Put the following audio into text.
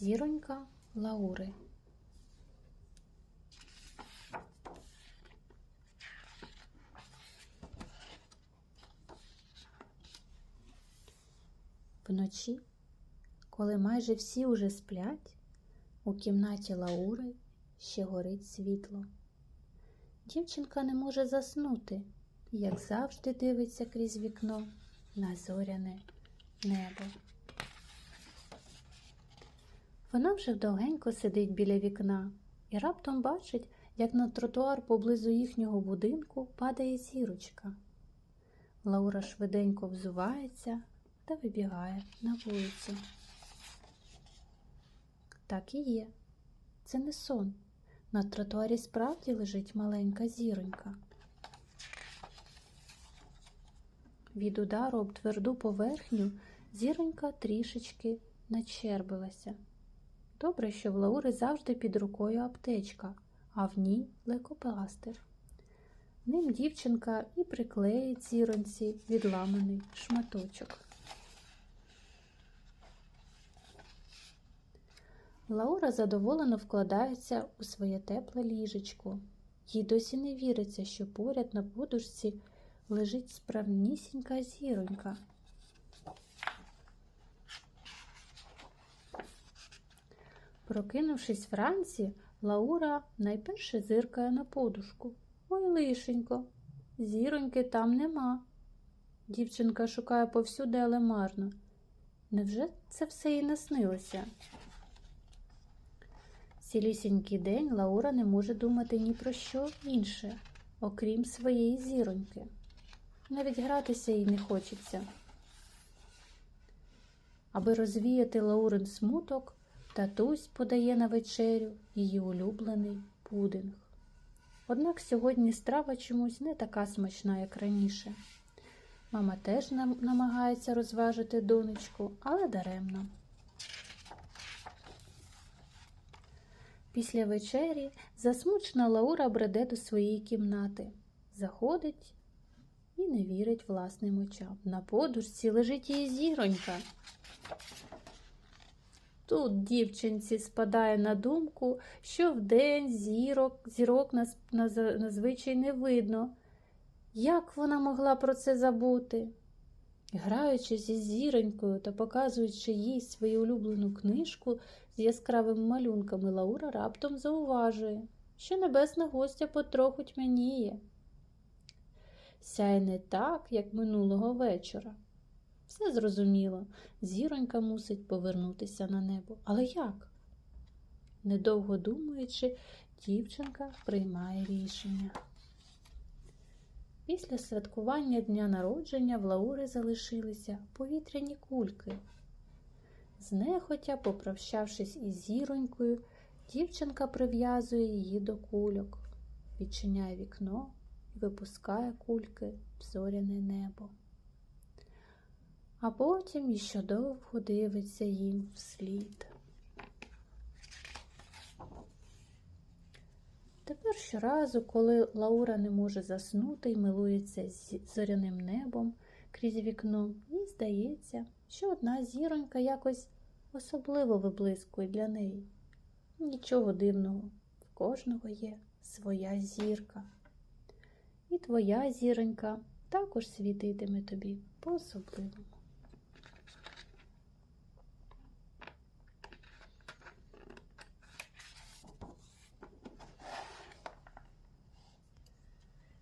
Зіронька Лаури. Вночі, коли майже всі уже сплять, у кімнаті Лаури ще горить світло. Дівчинка не може заснути, як завжди, дивиться крізь вікно на зоряне небо. Вона вже довгенько сидить біля вікна і раптом бачить, як на тротуар поблизу їхнього будинку падає зірочка. Лаура швиденько взувається та вибігає на вулицю. Так і є. Це не сон. На тротуарі справді лежить маленька зіронька. Від удару об тверду поверхню зіронька трішечки начербилася. Добре, що в Лаури завжди під рукою аптечка, а в ній лекопластир. Ним дівчинка і приклеїть зіронці відламаний шматочок. Лаура задоволено вкладається у своє тепле ліжечко. Їй досі не віриться, що поряд на подушці лежить справнісінька зіронька. Прокинувшись вранці, Лаура найперше зиркає на подушку. Ой, лишенько, зіроньки там нема. Дівчинка шукає повсюди, але марно. Невже це все їй наснилося? Цілісінький день Лаура не може думати ні про що інше, окрім своєї зіроньки. Навіть гратися їй не хочеться. Аби розвіяти Лаурин смуток, татусь подає на вечерю її улюблений пудинг. Однак сьогодні страва чомусь не така смачна, як раніше. Мама теж нам намагається розважити донечку, але даремно. Після вечері засмучена Лаура бреде до своєї кімнати, заходить і не вірить власним очам. На подушці лежить її зіронька. Тут дівчинці спадає на думку, що вдень зірок, зірок на, на, назвичай не видно. Як вона могла про це забути? Граючи зі зіронькою та показуючи їй свою улюблену книжку з яскравими малюнками, Лаура раптом зауважує, що небесна гостя потроху тьмяніє. Сяє не так, як минулого вечора. Все зрозуміло, зіронька мусить повернутися на небо. Але як? Недовго думаючи, дівчинка приймає рішення. Після святкування дня народження в Лаури залишилися повітряні кульки. Знехотя, попрощавшись із зіронькою, дівчинка прив'язує її до кульок, відчиняє вікно і випускає кульки в зоряне небо. А потім іще довго дивиться їм вслід. Тепер щоразу, коли Лаура не може заснути і милується зоряним небом крізь вікно, їй здається, що одна зіронька якось особливо виблискує для неї. Нічого дивного, в кожного є своя зірка. І твоя зіронька також світитиме тобі по-особливому.